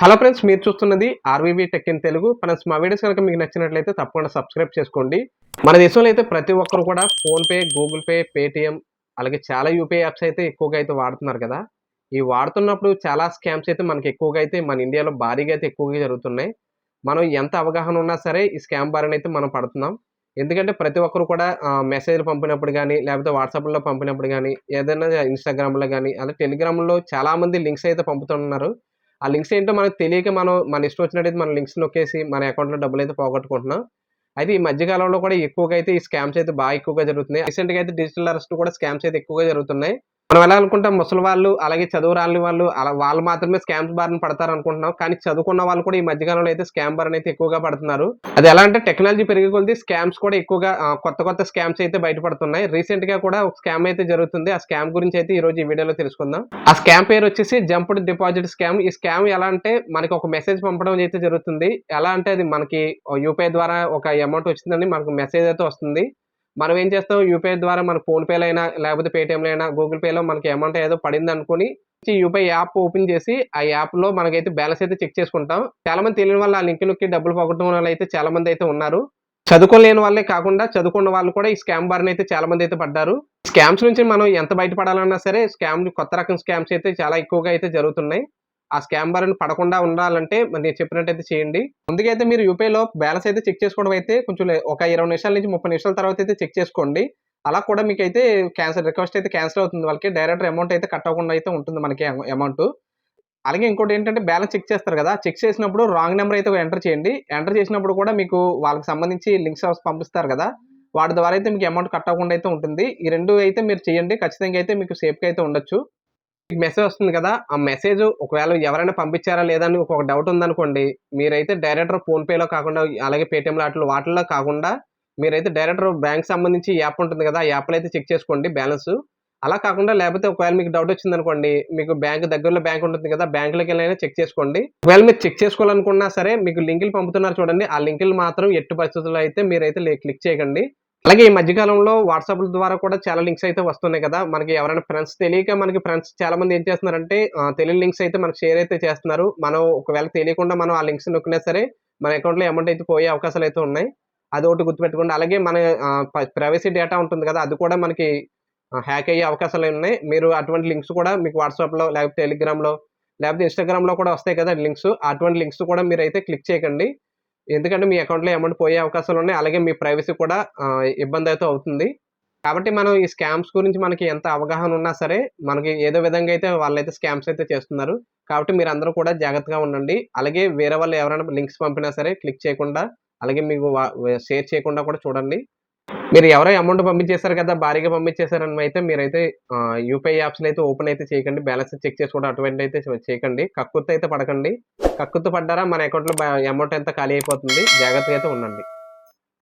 Hello friends మీరు చూస్తున్నది RVV tech in Telugu. Friends మా వీడియోస్ కనుక మీకు నచ్చినట్లయితే తప్పకుండా సబ్స్క్రైబ్ చేసుకోండి. మన దేశంలో అయితే ప్రతి ఒక్కరు కూడా ఫోన్పే గూగుల్ పే పేటిఎం అలాగే చాలా యూపీఐ యాప్స్ అయితే ఎక్కువగా అయితే వాడుతున్నారు కదా. ఈ వాడుతున్నప్పుడు చాలా స్కామ్స్ అయితే మనకి ఎక్కువగా అయితే మన ఇండియాలో భారీగా అయితే ఎక్కువగా జరుగుతున్నాయి. మనం ఎంత అవగాహన ఉన్నా సరే ఈ స్కామ్ బారిన అయితే మనం పడుతున్నాం. ఎందుకంటే ప్రతి ఒక్కరు కూడా మెసేజ్లు పంపినప్పుడు కానీ లేకపోతే వాట్సాప్లో పంపినప్పుడు కానీ ఏదైనా ఇన్స్టాగ్రామ్లో కానీ అలా టెలిగ్రామ్లో చాలామంది లింక్స్ అయితే పంపుతున్నారు. ఆ లింక్స్ ఏంటో మనకు తెలియక మనం మన ఇష్టం వచ్చినట్టయితే మన లింక్స్ నొక్కేసి మన అకౌంట్లో డబ్బులు అయితే పోగొట్టుకుంటున్నాం. అయితే ఈ మధ్యకాలంలో కూడా ఎక్కువగా అయితే ఈ స్కామ్స్ అయితే బాగా ఎక్కువగా జరుగుతున్నాయి. రీసెంట్గా అయితే డిజిటల్ అరెస్ట్ కూడా స్కామ్స్ అయితే ఎక్కువగా జరుగుతున్నాయి. మనం ఎలా అనుకుంటాం ముసలి వాళ్ళు అలాగే చదువు రాని వాళ్ళు అలా వాళ్ళు మాత్రమే స్కామ్స్ బారిన పడతారు అనుకుంటున్నాం కానీ చదువుకున్న వాళ్ళు కూడా ఈ మధ్యకాలంలో అయితే స్కామ్ బారిన అయితే ఎక్కువగా పడుతున్నారు. అది ఎలా అంటే టెక్నాలజీ పెరిగి కొద్ది స్కామ్స్ కూడా ఎక్కువగా కొత్త కొత్త స్కామ్స్ అయితే బయటపడుతున్నాయి. రీసెంట్గా కూడా ఒక స్కామ్ అయితే జరుగుతుంది. ఆ స్కామ్ గురించి అయితే ఈ రోజు ఈ వీడియోలో తెలుసుకుందాం. ఆ స్కామ్ పేరు వచ్చేసి జంప్డ్ డిపాజిట్ స్కామ్ ఈ స్కామ్ ఎలా అంటే మనకి ఒక మెసేజ్ పంపడం అయితే జరుగుతుంది. ఎలా అంటే అది మనకి యూపీఐ ద్వారా ఒక అమౌంట్ వచ్చిందని మనకు మెసేజ్ అయితే వస్తుంది. మనం ఏం చేస్తాం? యూపీఐ ద్వారా మన ఫోన్ పేలో అయినా లేకపోతే పేటిఎంలో అయినా గూగుల్ పేలో మనకి అమౌంట్ ఏదో పడింది అనుకుని యూపీఐ యాప్ ఓపెన్ చేసి ఆ యాప్లో మనకైతే బ్యాలెన్స్ అయితే చెక్ చేసుకుంటాం. చాలా మంది తెలియని వాళ్ళు ఆ లింక్ నొక్కి డబ్బులు పోగొట్టడం వల్ల అయితే చాలా మంది అయితే ఉన్నారు. చదువుకోలేని వాళ్ళే కాకుండా చదువుకున్న వాళ్ళు కూడా ఈ స్కామ్ బారిని అయితే చాలా మంది అయితే పడ్డారు. స్కామ్స్ నుంచి మనం ఎంత బయటపడాలన్నా సరే స్కామ్ కొత్త రకం స్కామ్స్ అయితే చాలా ఎక్కువగా అయితే జరుగుతున్నాయి. ఆ స్కామ్ బారిన పడకుండా ఉండాలంటే మరి నేను చెప్పినట్టయితే చేయండి. ముందుకైతే మీరు యూపీఐలో బ్యాలెన్స్ అయితే చెక్ చేసుకోవడం అయితే కొంచెం ఒక ఇరవై నిమిషాల నుంచి ముప్పై నిమిషాల తర్వాత అయితే చెక్ చేసుకోండి. అలా కూడా మీకు అయితే క్యాన్సిల్ రిక్వెస్ట్ అయితే క్యాన్సిల్ అవుతుంది. వాళ్ళకి డైరెక్ట్ అమౌంట్ అయితే కట్ అవ్వకుండా అయితే ఉంటుంది మనకి అమౌంట్. అలాగే ఇంకోటి ఏంటంటే బ్యాలెన్స్ చెక్ చేస్తారు కదా చెక్ చేసినప్పుడు రాంగ్ నెంబర్ అయితే ఎంటర్ చేయండి. ఎంటర్ చేసినప్పుడు కూడా మీకు వాళ్ళకి సంబంధించి లింక్స్ పంపిస్తారు కదా వాటి ద్వారా అయితే మీకు అమౌంట్ కట్ అవ్వకుండా అయితే ఉంటుంది. ఈ రెండు అయితే మీరు చేయండి. ఖచ్చితంగా అయితే మీకు సేఫ్గా అయితే ఉండొచ్చు. మెసేజ్ వస్తుంది కదా ఆ మెసేజ్ ఒకవేళ ఎవరైనా పంపించారా లేదా అని ఒక డౌట్ ఉందనుకోండి మీరైతే డైరెక్టర్ ఫోన్పేలో కాకుండా అలాగే పేటిఎంలో వాటిలో వాటిల్లో కాకుండా మీరైతే డైరెక్టర్ బ్యాంక్ సంబంధించి యాప్ ఉంటుంది కదా ఆ యాప్లో అయితే చెక్ చేసుకోండి బ్యాలెన్స్ అలా కాకుండా లేకపోతే ఒకవేళ మీకు డౌట్ వచ్చింది అనుకోండి మీకు బ్యాంక్ దగ్గరలో బ్యాంక్ ఉంటుంది కదా బ్యాంకులోకి వెళ్ళైనా చెక్ చేసుకోండి. ఒకవేళ మీరు చెక్ చేసుకోవాలనుకున్నా సరే మీకు లింకులు పంపుతున్నారు చూడండి ఆ లింకులు మాత్రం ఎట్టి పరిస్థితుల్లో అయితే మీరైతే క్లిక్ చేయకండి. అలాగే ఈ మధ్యకాలంలో వాట్సాప్ ద్వారా కూడా చాలా లింక్స్ అయితే వస్తున్నాయి కదా. మనకి ఎవరైనా ఫ్రెండ్స్ తెలియక మనకి ఫ్రెండ్స్ చాలా మంది ఏం చేస్తున్నారంటే తెలియని లింక్స్ అయితే మనకి షేర్ అయితే చేస్తున్నారు. మనం ఒకవేళ తెలియకుండా మనం ఆ లింక్స్ నొక్కినా సరే మన అకౌంట్లో అమౌంట్ అయితే పోయే అవకాశాలు అయితే ఉన్నాయి. అది ఒకటి గుర్తుపెట్టుకోండి. అలాగే మన ప్రైవసీ డేటా ఉంటుంది కదా అది కూడా మనకి హ్యాక్ అయ్యే అవకాశాలు ఉన్నాయి. మీరు అటువంటి లింక్స్ కూడా మీకు వాట్సాప్లో లేకపోతే టెలిగ్రామ్లో లేకపోతే ఇన్స్టాగ్రామ్లో కూడా వస్తాయి కదా లింక్స్. అటువంటి లింక్స్ కూడా మీరు అయితే క్లిక్ చేయకండి. ఎందుకంటే మీ అకౌంట్లో అమౌంట్ పోయే అవకాశాలు ఉన్నాయి. అలాగే మీ ప్రైవసీ కూడా ఇబ్బంది అయితే అవుతుంది. కాబట్టి మనం ఈ స్కామ్స్ గురించి మనకి ఎంత అవగాహన ఉన్నా సరే మనకి ఏదో విధంగా అయితే వాళ్ళైతే స్కామ్స్ అయితే చేస్తున్నారు. కాబట్టి మీరు అందరూ కూడా జాగ్రత్తగా ఉండండి. అలాగే వేరే వాళ్ళు ఎవరైనా లింక్స్ పంపినా సరే క్లిక్ చేయకుండా అలాగే మీకు షేర్ చేయకుండా కూడా చూడండి. మీరు ఎవరో అమౌంట్ పంపించేశారు కదా భారీగా పంపించేశారని అయితే మీరైతే యూపీఐ యాప్స్ అయితే ఓపెన్ అయితే చేయకండి. బ్యాలెన్స్ చెక్ చేసుకోవడం అటువంటి అయితే చేయకండి. కక్కుర్తి అయితే పడకండి. కక్కుతు పడ్డారా మన అకౌంట్లో అమౌంట్ ఎంత ఖాళీ అయిపోతుంది? జాగ్రత్తగా అయితే ఉండండి.